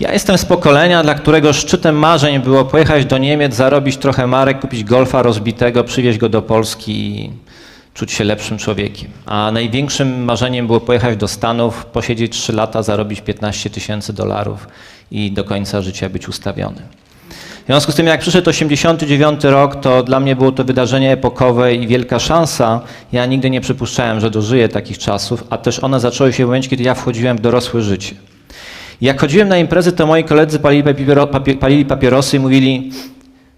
Ja jestem z pokolenia, dla którego szczytem marzeń było pojechać do Niemiec, zarobić trochę marek, kupić golfa rozbitego, przywieźć go do Polski i czuć się lepszym człowiekiem. A największym marzeniem było pojechać do Stanów, posiedzieć 3 lata, zarobić 15 tysięcy dolarów i do końca życia być ustawionym. W związku z tym, jak przyszedł 89 rok, to dla mnie było to wydarzenie epokowe i wielka szansa. Ja nigdy nie przypuszczałem, że dożyję takich czasów, a też one zaczęły się w momencie, kiedy ja wchodziłem w dorosłe życie. Jak chodziłem na imprezy, to moi koledzy palili, papiero, papier, palili papierosy i mówili,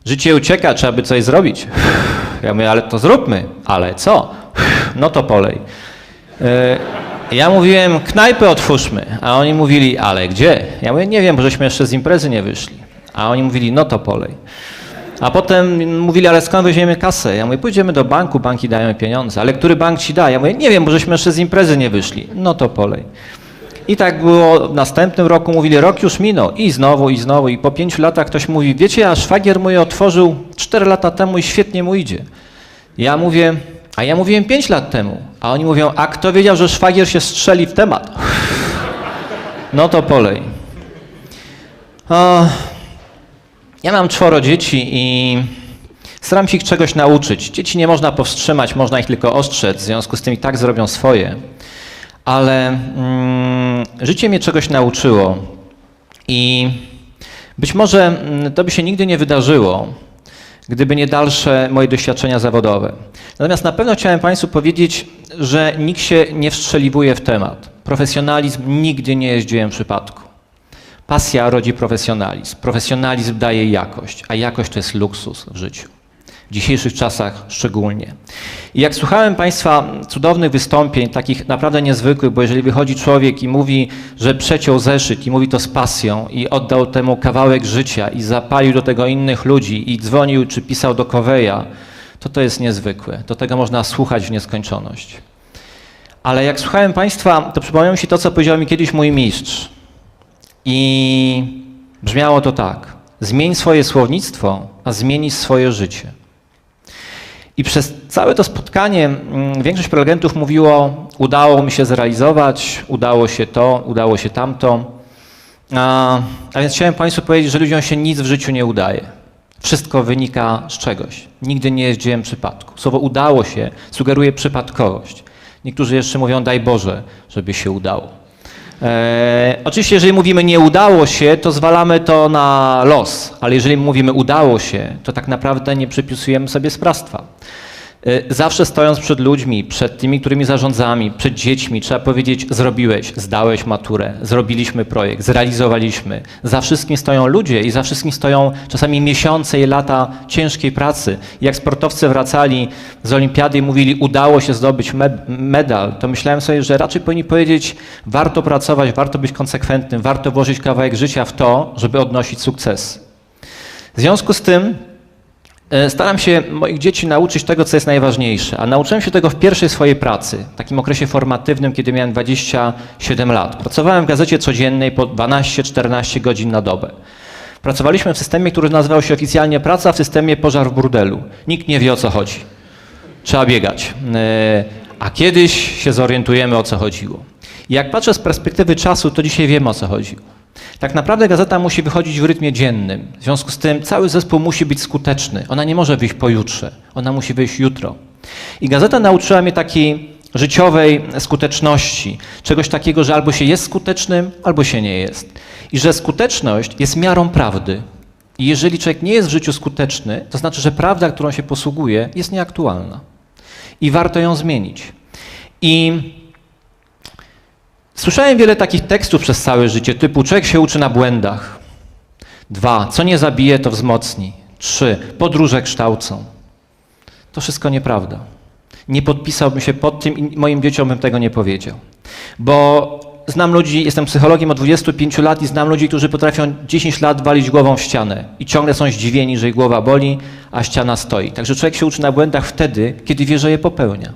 życie ucieka, trzeba by coś zrobić. Ja mówię, ale to zróbmy. Ale co? No to polej. E, Ja mówiłem, knajpę otwórzmy, a oni mówili, ale gdzie? Ja mówię, nie wiem, bo żeśmy jeszcze z imprezy nie wyszli. A oni mówili, no to polej. A potem mówili, ale skąd weźmiemy kasę? Ja mówię, pójdziemy do banku, banki dają pieniądze. Ale który bank ci da? Ja mówię, nie wiem, bo żeśmy jeszcze z imprezy nie wyszli. No to polej. I tak było w następnym roku, mówili, rok już minął i znowu, i znowu. I po pięciu latach ktoś mówi, wiecie, a szwagier mój otworzył cztery lata temu i świetnie mu idzie. Ja mówię, a ja mówiłem pięć lat temu. A oni mówią, a kto wiedział, że szwagier się strzeli w temat? No to polej. O, ja mam czworo dzieci i staram się ich czegoś nauczyć. Dzieci nie można powstrzymać, można ich tylko ostrzec, w związku z tym i tak zrobią swoje. Ale mm, życie mnie czegoś nauczyło i być może mm, to by się nigdy nie wydarzyło, gdyby nie dalsze moje doświadczenia zawodowe. Natomiast na pewno chciałem Państwu powiedzieć, że nikt się nie wstrzeliwuje w temat. Profesjonalizm nigdy nie jest dziełem przypadku. Pasja rodzi profesjonalizm. Profesjonalizm daje jakość, a jakość to jest luksus w życiu. W dzisiejszych czasach szczególnie. I jak słuchałem Państwa cudownych wystąpień, takich naprawdę niezwykłych, bo jeżeli wychodzi człowiek i mówi, że przeciął zeszyt i mówi to z pasją i oddał temu kawałek życia i zapalił do tego innych ludzi i dzwonił czy pisał do Koweja, to to jest niezwykłe. Do tego można słuchać w nieskończoność. Ale jak słuchałem Państwa, to przypomniało mi się to, co powiedział mi kiedyś mój mistrz. I brzmiało to tak. Zmień swoje słownictwo, a zmieni swoje życie. I przez całe to spotkanie mm, większość prelegentów mówiło, udało mi się zrealizować, udało się to, udało się tamto. A, a więc chciałem Państwu powiedzieć, że ludziom się nic w życiu nie udaje. Wszystko wynika z czegoś. Nigdy nie jest dziełem przypadku. Słowo udało się sugeruje przypadkowość. Niektórzy jeszcze mówią, daj Boże, żeby się udało. E, oczywiście, jeżeli mówimy nie udało się, to zwalamy to na los, ale jeżeli mówimy udało się, to tak naprawdę nie przypisujemy sobie sprawstwa. E, zawsze stojąc przed ludźmi, przed tymi, którymi zarządzamy, przed dziećmi, trzeba powiedzieć: zrobiłeś, zdałeś maturę, zrobiliśmy projekt, zrealizowaliśmy. Za wszystkim stoją ludzie i za wszystkim stoją czasami miesiące i lata ciężkiej pracy. Jak sportowcy wracali z olimpiady i mówili: udało się zdobyć me medal, to myślałem sobie, że raczej powinni powiedzieć: warto pracować, warto być konsekwentnym, warto włożyć kawałek życia w to, żeby odnosić sukces. W związku z tym Staram się moich dzieci nauczyć tego, co jest najważniejsze, a nauczyłem się tego w pierwszej swojej pracy, w takim okresie formatywnym, kiedy miałem 27 lat. Pracowałem w gazecie codziennej po 12-14 godzin na dobę. Pracowaliśmy w systemie, który nazywał się oficjalnie praca w systemie pożar w burdelu. Nikt nie wie o co chodzi. Trzeba biegać. E, a kiedyś się zorientujemy o co chodziło. I jak patrzę z perspektywy czasu, to dzisiaj wiem o co chodziło. Tak naprawdę gazeta musi wychodzić w rytmie dziennym. W związku z tym cały zespół musi być skuteczny. Ona nie może wyjść pojutrze, ona musi wyjść jutro. I gazeta nauczyła mnie takiej życiowej skuteczności, czegoś takiego, że albo się jest skutecznym, albo się nie jest. I że skuteczność jest miarą prawdy. I jeżeli człowiek nie jest w życiu skuteczny, to znaczy, że prawda, którą się posługuje, jest nieaktualna. I warto ją zmienić. I Słyszałem wiele takich tekstów przez całe życie, typu człowiek się uczy na błędach. Dwa, co nie zabije, to wzmocni. Trzy, podróże kształcą. To wszystko nieprawda. Nie podpisałbym się pod tym i moim dzieciom bym tego nie powiedział. Bo znam ludzi, jestem psychologiem od 25 lat i znam ludzi, którzy potrafią 10 lat walić głową w ścianę i ciągle są zdziwieni, że ich głowa boli, a ściana stoi. Także człowiek się uczy na błędach wtedy, kiedy wie, że je popełnia.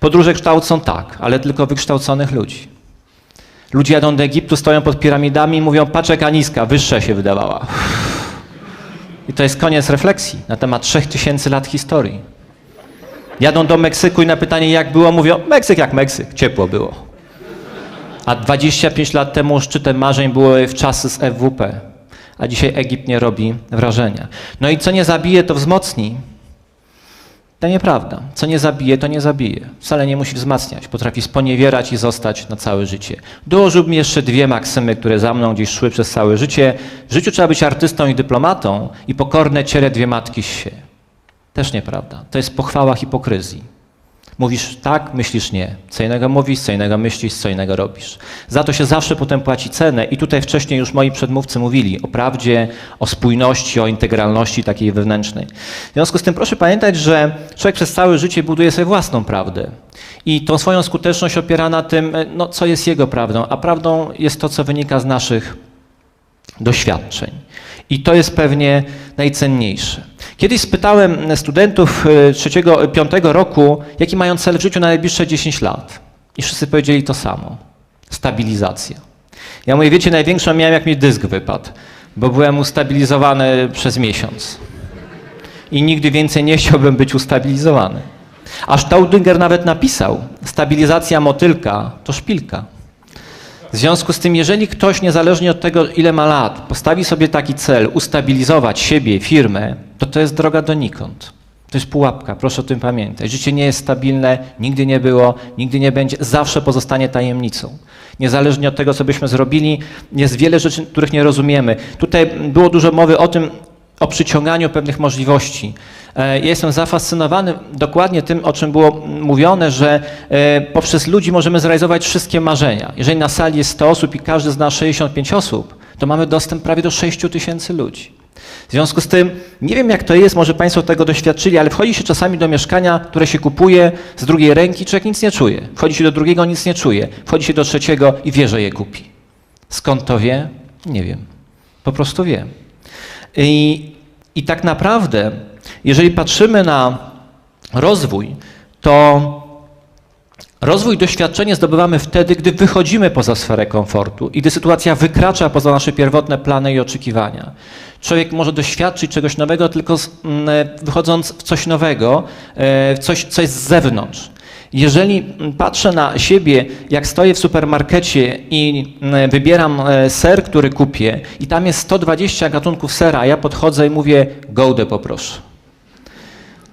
Podróże kształcą tak, ale tylko wykształconych ludzi. Ludzie jadą do Egiptu, stoją pod piramidami i mówią, patrz jaka niska, wyższa się wydawała. I to jest koniec refleksji na temat 3000 lat historii. Jadą do Meksyku i na pytanie jak było, mówią, Meksyk jak Meksyk, ciepło było. A 25 lat temu szczytem marzeń były w czasy z FWP, a dzisiaj Egipt nie robi wrażenia. No i co nie zabije, to wzmocni. To nieprawda. Co nie zabije, to nie zabije. Wcale nie musi wzmacniać. Potrafi sponiewierać i zostać na całe życie. Dołożyłbym jeszcze dwie maksymy, które za mną gdzieś szły przez całe życie. W życiu trzeba być artystą i dyplomatą i pokorne ciele dwie matki się. Też nieprawda. To jest pochwała hipokryzji. Mówisz tak, myślisz nie. Co innego mówisz, co innego myślisz, co innego robisz. Za to się zawsze potem płaci cenę i tutaj wcześniej już moi przedmówcy mówili o prawdzie, o spójności, o integralności takiej wewnętrznej. W związku z tym proszę pamiętać, że człowiek przez całe życie buduje sobie własną prawdę. I tą swoją skuteczność opiera na tym, no, co jest jego prawdą, a prawdą jest to, co wynika z naszych doświadczeń. I to jest pewnie najcenniejsze. Kiedyś spytałem studentów e, trzeciego, piątego roku, jaki mają cel w życiu na najbliższe 10 lat. I wszyscy powiedzieli to samo. Stabilizacja. Ja mówię, wiecie, największą miałem, jak mi dysk wypadł, bo byłem ustabilizowany przez miesiąc. I nigdy więcej nie chciałbym być ustabilizowany. Aż Staudinger nawet napisał, stabilizacja motylka to szpilka. W związku z tym, jeżeli ktoś, niezależnie od tego, ile ma lat, postawi sobie taki cel, ustabilizować siebie, firmę, to to jest droga donikąd. To jest pułapka, proszę o tym pamiętać. Życie nie jest stabilne, nigdy nie było, nigdy nie będzie, zawsze pozostanie tajemnicą. Niezależnie od tego, co byśmy zrobili, jest wiele rzeczy, których nie rozumiemy. Tutaj było dużo mowy o tym, o przyciąganiu pewnych możliwości. E, ja jestem zafascynowany dokładnie tym, o czym było mówione, że e, poprzez ludzi możemy zrealizować wszystkie marzenia. Jeżeli na sali jest 100 osób i każdy zna 65 osób, to mamy dostęp prawie do 6 tysięcy ludzi. W związku z tym, nie wiem jak to jest, może Państwo tego doświadczyli, ale wchodzi się czasami do mieszkania, które się kupuje z drugiej ręki, człowiek nic nie czuje. Wchodzi się do drugiego, nic nie czuje. Wchodzi się do trzeciego i wie, że je kupi. Skąd to wie? Nie wiem. Po prostu wie. I, i tak naprawdę jeżeli patrzymy na rozwój, to rozwój doświadczenie zdobywamy wtedy, gdy wychodzimy poza sferę komfortu i gdy sytuacja wykracza poza nasze pierwotne plany i oczekiwania. Człowiek może doświadczyć czegoś nowego tylko mm, wychodząc w coś nowego, e, w coś, coś z zewnątrz. Jeżeli patrzę na siebie, jak stoję w supermarkecie i mm, wybieram e, ser, który kupię, i tam jest 120 gatunków sera, a ja podchodzę i mówię: Gołdę poproszę.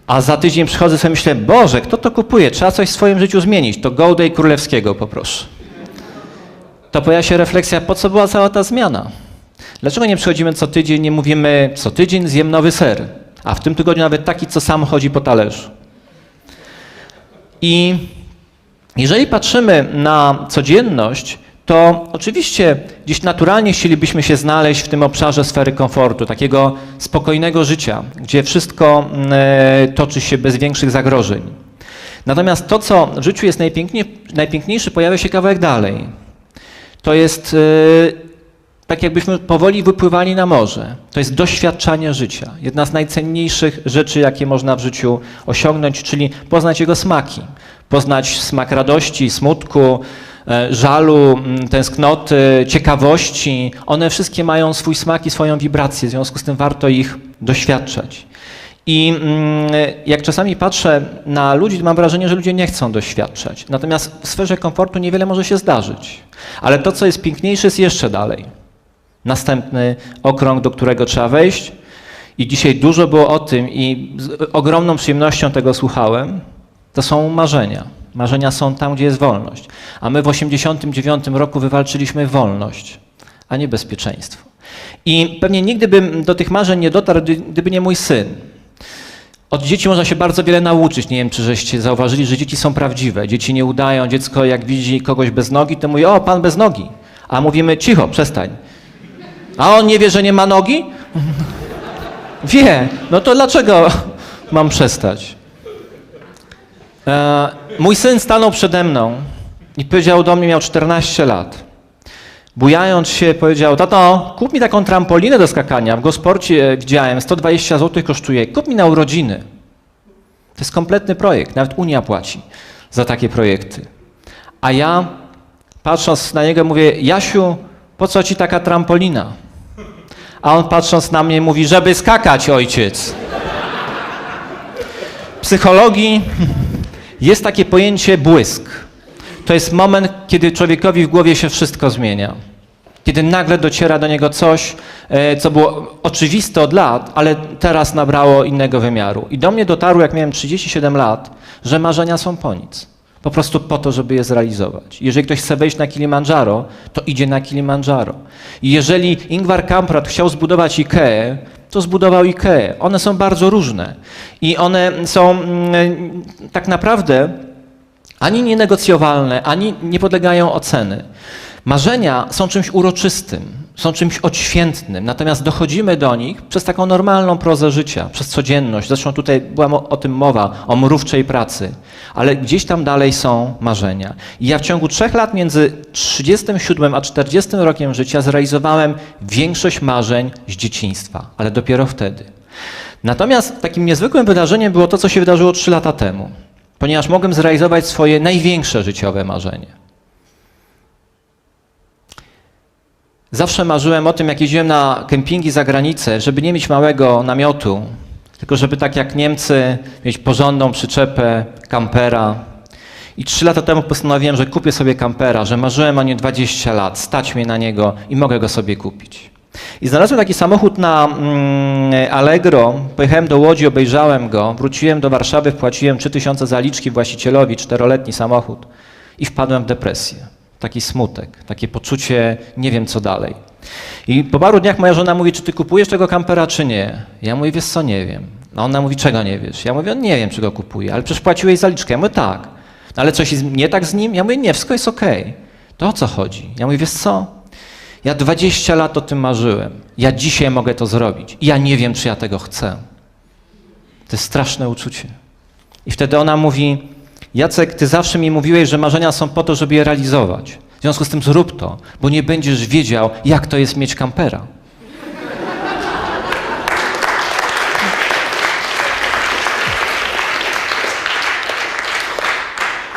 A za tydzień przychodzę sobie myślę, Boże, kto to kupuje? Trzeba coś w swoim życiu zmienić. To Gołdę i Królewskiego poproszę. To pojawia się refleksja, po co była cała ta zmiana? Dlaczego nie przychodzimy co tydzień, nie mówimy co tydzień zjem nowy ser, a w tym tygodniu nawet taki, co sam chodzi po talerzu? I jeżeli patrzymy na codzienność, to oczywiście gdzieś naturalnie chcielibyśmy się znaleźć w tym obszarze sfery komfortu, takiego spokojnego życia, gdzie wszystko mm, e, toczy się bez większych zagrożeń. Natomiast to, co w życiu jest najpiękniejsze, pojawia się kawałek dalej. To jest e, tak jakbyśmy powoli wypływali na morze. To jest doświadczanie życia. Jedna z najcenniejszych rzeczy, jakie można w życiu osiągnąć, czyli poznać jego smaki. Poznać smak radości, smutku, E, żalu, tęsknoty, ciekawości, one wszystkie mają swój smak i swoją wibrację, w związku z tym warto ich doświadczać. I jak czasami patrzę na ludzi, mam wrażenie, że ludzie nie chcą doświadczać. Natomiast w sferze komfortu niewiele może się zdarzyć. Ale to, co jest piękniejsze, jest jeszcze dalej. Następny okrąg, do którego trzeba wejść. I dzisiaj dużo było o tym i z ogromną przyjemnością tego słuchałem. To są marzenia. Marzenia są tam, gdzie jest wolność. A my w 1989 roku wywalczyliśmy wolność, a nie bezpieczeństwo. I pewnie nigdy bym do tych marzeń nie dotarł, gdyby nie mój syn. Od dzieci można się bardzo wiele nauczyć. Nie wiem, czy żeście zauważyli, że dzieci są prawdziwe. Dzieci nie udają. Dziecko, jak widzi kogoś bez nogi, to mówi: O, pan bez nogi. A mówimy: Cicho, przestań. A on nie wie, że nie ma nogi? Wie. No to dlaczego mam przestać? E, mój syn stanął przede mną i powiedział do mnie, miał 14 lat. Bujając się powiedział, tato, kup mi taką trampolinę do skakania. W Gosporcie widziałem, 120 zł kosztuje. Kup mi na urodziny. To jest kompletny projekt, nawet Unia płaci za takie projekty. A ja, patrząc na niego, mówię, Jasiu, po co ci taka trampolina? A on patrząc na mnie mówi, żeby skakać, ojciec. Psychologii jest takie pojęcie błysk. to jest moment, kiedy człowiekowi w głowie się wszystko zmienia. Kiedy nagle dociera do niego coś, e, co było oczywiste od lat, ale teraz nabrało innego wymiaru. I do mnie dotarło, jak miałem 37 lat, że marzenia są po nic. Po prostu po to, żeby je zrealizować. Jeżeli ktoś chce wejść na Kilimandżaro, to idzie na Kilimandżaro. Jeżeli Ingvar Kamprad chciał zbudować Ikeę, to zbudował Ikeę. One są bardzo różne. I one są mm, tak naprawdę ani nienegocjowalne, ani nie podlegają oceny. Marzenia są czymś uroczystym, są czymś odświętnym, natomiast dochodzimy do nich przez taką normalną prozę życia, przez codzienność. Zresztą tutaj była o tym mowa, o mrówczej pracy, ale gdzieś tam dalej są marzenia. I ja w ciągu trzech lat między 37 a 40 rokiem życia zrealizowałem większość marzeń z dzieciństwa, ale dopiero wtedy. Natomiast takim niezwykłym wydarzeniem było to, co się wydarzyło trzy lata temu, ponieważ mogłem zrealizować swoje największe życiowe marzenie. Zawsze marzyłem o tym, jak jeździłem na kempingi za granicę, żeby nie mieć małego namiotu, tylko żeby tak jak Niemcy mieć porządną przyczepę, kampera. I trzy lata temu postanowiłem, że kupię sobie kampera, że marzyłem o nie 20 lat, stać mnie na niego i mogę go sobie kupić. I znalazłem taki samochód na mm, Allegro, pojechałem do Łodzi, obejrzałem go, wróciłem do Warszawy, wpłaciłem 3000 zaliczki właścicielowi, czteroletni samochód. I wpadłem w depresję taki smutek, takie poczucie, nie wiem co dalej. I po paru dniach moja żona mówi, czy ty kupujesz tego kampera, czy nie? Ja mówię, wiesz co, nie wiem. A ona mówi, czego nie wiesz? Ja mówię, nie wiem, czy go kupuję, ale przecież płaciłeś zaliczkę. Ja mówię, tak. No, ale coś nie tak z nim? Ja mówię, nie, wszystko jest okej. Okay. To o co chodzi? Ja mówię, wiesz co, ja 20 lat o tym marzyłem. Ja dzisiaj mogę to zrobić. Ja nie wiem, czy ja tego chcę. To jest straszne uczucie. I wtedy ona mówi, Jacek, ty zawsze mi mówiłeś, że marzenia są po to, żeby je realizować. W związku z tym zrób to, bo nie będziesz wiedział, jak to jest mieć kampera.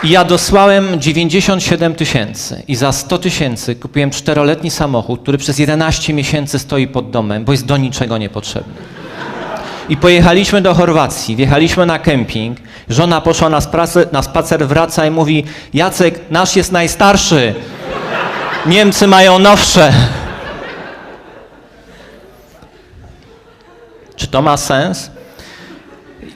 I ja dosłałem 97 tysięcy i za 100 tysięcy kupiłem czteroletni samochód, który przez 11 miesięcy stoi pod domem, bo jest do niczego niepotrzebny. I pojechaliśmy do Chorwacji, wjechaliśmy na kemping, żona poszła na, na spacer, wraca i mówi Jacek, nasz jest najstarszy, Niemcy mają nowsze. Czy to ma sens?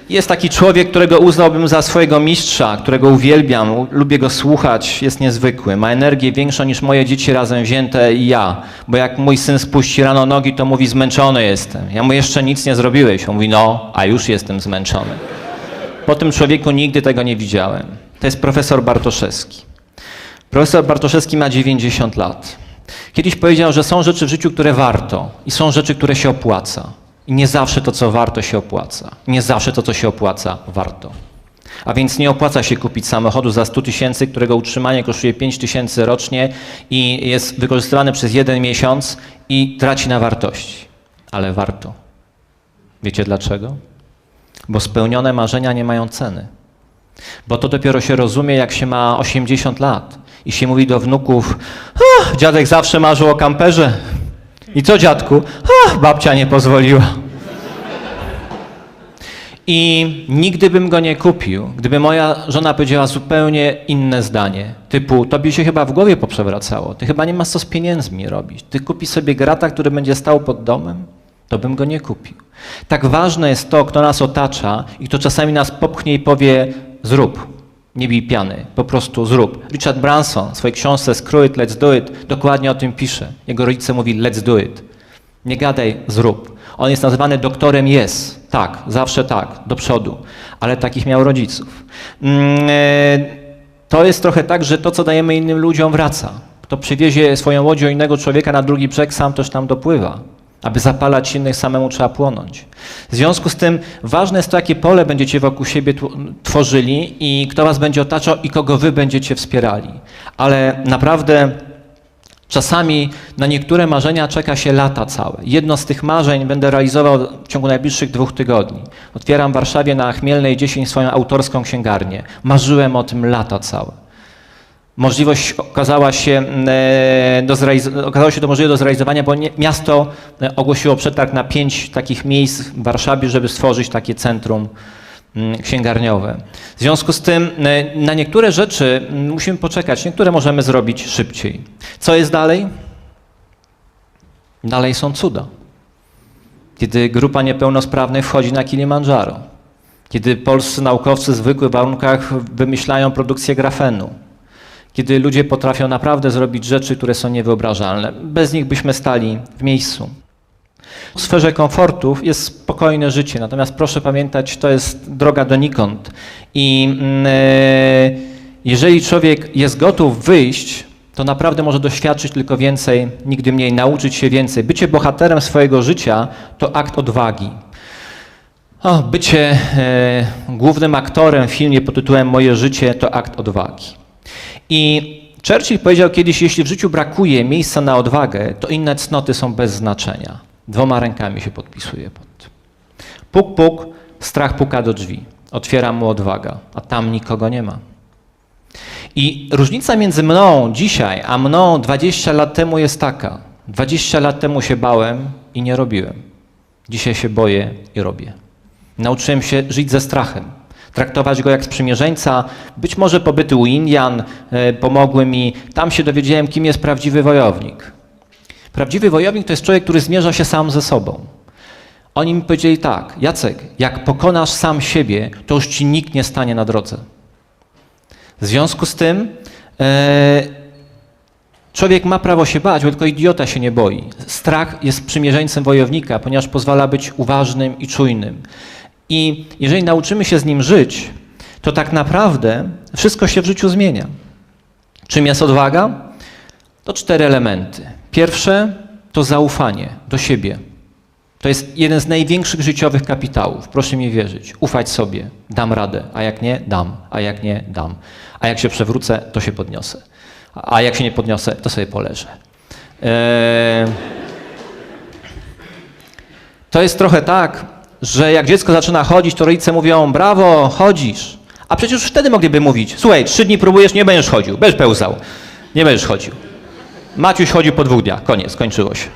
Jest taki człowiek, którego uznałbym za swojego mistrza, którego uwielbiam, lubię go słuchać, jest niezwykły. Ma energię większą niż moje dzieci razem wzięte i ja. Bo jak mój syn spuści rano nogi, to mówi zmęczony jestem. Ja mu jeszcze nic nie zrobiłeś. On mówi no, a już jestem zmęczony. Po tym człowieku nigdy tego nie widziałem. To jest profesor Bartoszewski. Profesor Bartoszewski ma 90 lat. Kiedyś powiedział, że są rzeczy w życiu, które warto i są rzeczy, które się opłaca. I nie zawsze to, co warto, się opłaca. Nie zawsze to, co się opłaca, warto. A więc nie opłaca się kupić samochodu za 100 tysięcy, którego utrzymanie kosztuje 5 tysięcy rocznie i jest wykorzystywany przez jeden miesiąc i traci na wartości. Ale warto. Wiecie dlaczego? Bo spełnione marzenia nie mają ceny. Bo to dopiero się rozumie, jak się ma 80 lat i się mówi do wnuków: Dziadek zawsze marzył o kamperze. I co dziadku? Babcia nie pozwoliła. I nigdy bym go nie kupił, gdyby moja żona powiedziała zupełnie inne zdanie. Typu, tobie się chyba w głowie poprzewracało, ty chyba nie masz co z pieniędzmi robić. Ty kupi sobie grata, który będzie stał pod domem? To bym go nie kupił. Tak ważne jest to, kto nas otacza i kto czasami nas popchnie i powie, zrób, nie bij piany, po prostu zrób. Richard Branson w swojej książce Screw It, Let's Do It dokładnie o tym pisze. Jego rodzice mówi let's do it. Nie gadaj, zrób. On jest nazywany doktorem yes. Tak, zawsze tak, do przodu. Ale takich miał rodziców. To jest trochę tak, że to, co dajemy innym ludziom, wraca. Kto przywiezie swoją łodzią innego człowieka na drugi brzeg, sam też tam dopływa. Aby zapalać innych, samemu trzeba płonąć. W związku z tym ważne jest to, jakie pole będziecie wokół siebie tworzyli i kto was będzie otaczał i kogo wy będziecie wspierali. Ale naprawdę czasami na niektóre marzenia czeka się lata całe. Jedno z tych marzeń będę realizował w ciągu najbliższych dwóch tygodni. Otwieram w Warszawie na Chmielnej 10 swoją autorską księgarnię. Marzyłem o tym lata całe. Możliwość okazała się, e, do okazało się to możliwe do zrealizowania, bo miasto e, ogłosiło przetarg na pięć takich miejsc w Warszawie, żeby stworzyć takie centrum mm, księgarniowe. W związku z tym e, na niektóre rzeczy mm, musimy poczekać, niektóre możemy zrobić szybciej. Co jest dalej? Dalej są cuda. Kiedy grupa niepełnosprawnych wchodzi na Kilimandżaro, kiedy polscy naukowcy w zwykłych warunkach wymyślają produkcję grafenu, kiedy ludzie potrafią naprawdę zrobić rzeczy, które są niewyobrażalne. Bez nich byśmy stali w miejscu. W sferze komfortów jest spokojne życie, natomiast proszę pamiętać, to jest droga donikąd. I yy, jeżeli człowiek jest gotów wyjść, to naprawdę może doświadczyć tylko więcej, nigdy mniej, nauczyć się więcej. Bycie bohaterem swojego życia to akt odwagi. O, bycie e, głównym aktorem w filmie pod tytułem Moje życie to akt odwagi. I Churchill powiedział kiedyś, jeśli w życiu brakuje miejsca na odwagę, to inne cnoty są bez znaczenia. Dwoma rękami się podpisuje pod. Puk, puk, strach puka do drzwi. Otwiera mu odwaga, a tam nikogo nie ma. I różnica między mną dzisiaj, a mną 20 lat temu jest taka. 20 lat temu się bałem i nie robiłem. Dzisiaj się boję i robię. Nauczyłem się żyć ze strachem, traktować go jak sprzymierzeńca. Być może pobyty u Indian e, pomogły mi. Tam się dowiedziałem, kim jest prawdziwy wojownik. Prawdziwy wojownik to jest człowiek, który zmierza się sam ze sobą. Oni mi powiedzieli tak, Jacek, jak pokonasz sam siebie, to już ci nikt nie stanie na drodze. W związku z tym e, człowiek ma prawo się bać, bo tylko idiota się nie boi. Strach jest przymierzeńcem wojownika, ponieważ pozwala być uważnym i czujnym. I jeżeli nauczymy się z nim żyć, to tak naprawdę wszystko się w życiu zmienia. Czym jest odwaga? To cztery elementy. Pierwsze to zaufanie do siebie. To jest jeden z największych życiowych kapitałów. Proszę mi wierzyć. Ufać sobie. Dam radę. A jak nie, dam. A jak nie, dam. A jak się przewrócę, to się podniosę. A jak się nie podniosę, to sobie poleżę. Eee... To jest trochę tak, że jak dziecko zaczyna chodzić, to rodzice mówią, brawo, chodzisz. A przecież wtedy mogliby mówić, słuchaj, trzy dni próbujesz, nie będziesz chodził, będziesz pełzał. Nie będziesz chodził. Maciuś chodził po dwóch dniach, koniec, skończyło się.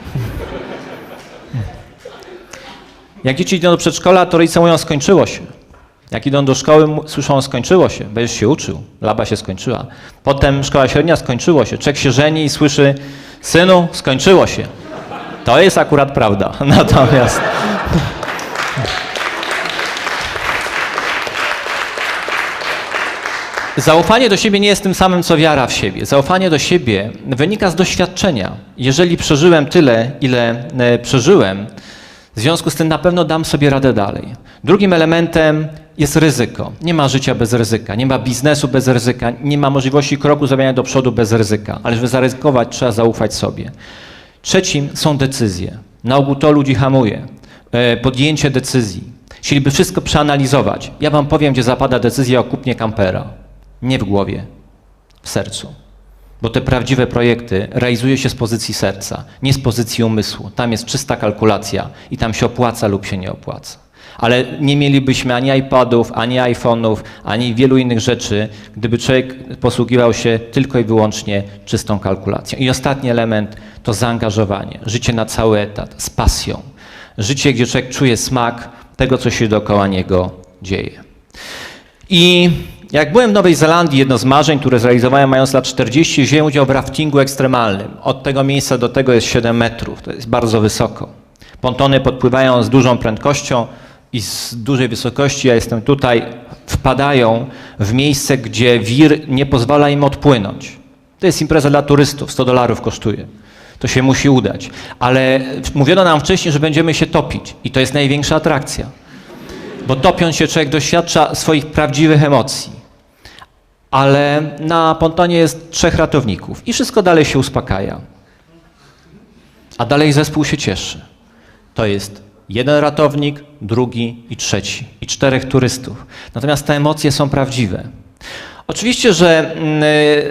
Jak dzieci idą do przedszkola, to rodzice mówią, skończyło się. Jak idą do szkoły, słyszą, skończyło się, będziesz się uczył, laba się skończyła. Potem szkoła średnia, skończyło się. Czek się żeni i słyszy, synu, skończyło się. To jest akurat prawda. Natomiast... Zaufanie do siebie nie jest tym samym, co wiara w siebie. Zaufanie do siebie wynika z doświadczenia. Jeżeli przeżyłem tyle, ile e, przeżyłem, w związku z tym na pewno dam sobie radę dalej. Drugim elementem jest ryzyko. Nie ma życia bez ryzyka, nie ma biznesu bez ryzyka, nie ma możliwości kroku zrobienia do przodu bez ryzyka, ale żeby zaryzykować, trzeba zaufać sobie. Trzecim są decyzje. Na ogół to ludzi hamuje. E, podjęcie decyzji. Chcieliby wszystko przeanalizować. Ja wam powiem, gdzie zapada decyzja o kupnie kampera. Nie w głowie, w sercu. Bo te prawdziwe projekty realizuje się z pozycji serca, nie z pozycji umysłu. Tam jest czysta kalkulacja i tam się opłaca lub się nie opłaca. Ale nie mielibyśmy ani iPadów, ani iPhone'ów, ani wielu innych rzeczy, gdyby człowiek posługiwał się tylko i wyłącznie czystą kalkulacją. I ostatni element to zaangażowanie, życie na cały etat, z pasją. Życie, gdzie człowiek czuje smak tego, co się dookoła niego dzieje. I jak byłem w Nowej Zelandii, jedno z marzeń, które zrealizowałem mając lat 40, wziąłem udział w raftingu ekstremalnym. Od tego miejsca do tego jest 7 metrów, to jest bardzo wysoko. Pontony podpływają z dużą prędkością i z dużej wysokości, ja jestem tutaj, wpadają w miejsce, gdzie wir nie pozwala im odpłynąć. To jest impreza dla turystów, 100 dolarów kosztuje. To się musi udać. Ale mówiono nam wcześniej, że będziemy się topić i to jest największa atrakcja. Bo topiąc się człowiek doświadcza swoich prawdziwych emocji ale na pontonie jest trzech ratowników i wszystko dalej się uspokaja. A dalej zespół się cieszy. To jest jeden ratownik, drugi i trzeci, i czterech turystów. Natomiast te emocje są prawdziwe. Oczywiście, że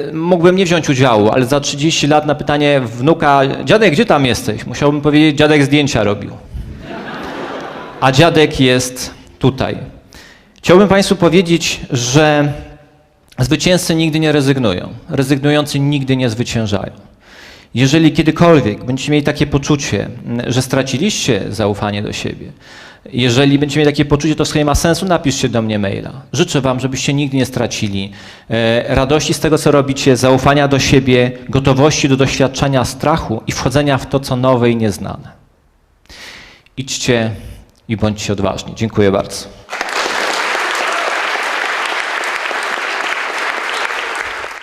y, mógłbym nie wziąć udziału, ale za 30 lat na pytanie wnuka, dziadek, gdzie tam jesteś? Musiałbym powiedzieć, dziadek zdjęcia robił. A dziadek jest tutaj. Chciałbym Państwu powiedzieć, że Zwycięzcy nigdy nie rezygnują, rezygnujący nigdy nie zwyciężają. Jeżeli kiedykolwiek będziecie mieli takie poczucie, że straciliście zaufanie do siebie, Jeżeli będziecie mieli takie poczucie, to w nie ma sensu, napiszcie do mnie maila. Życzę Wam, żebyście nigdy nie stracili e, radości z tego, co robicie, zaufania do siebie, gotowości do doświadczenia strachu i wchodzenia w to, co nowe i nieznane. Idźcie i bądźcie odważni. Dziękuję bardzo.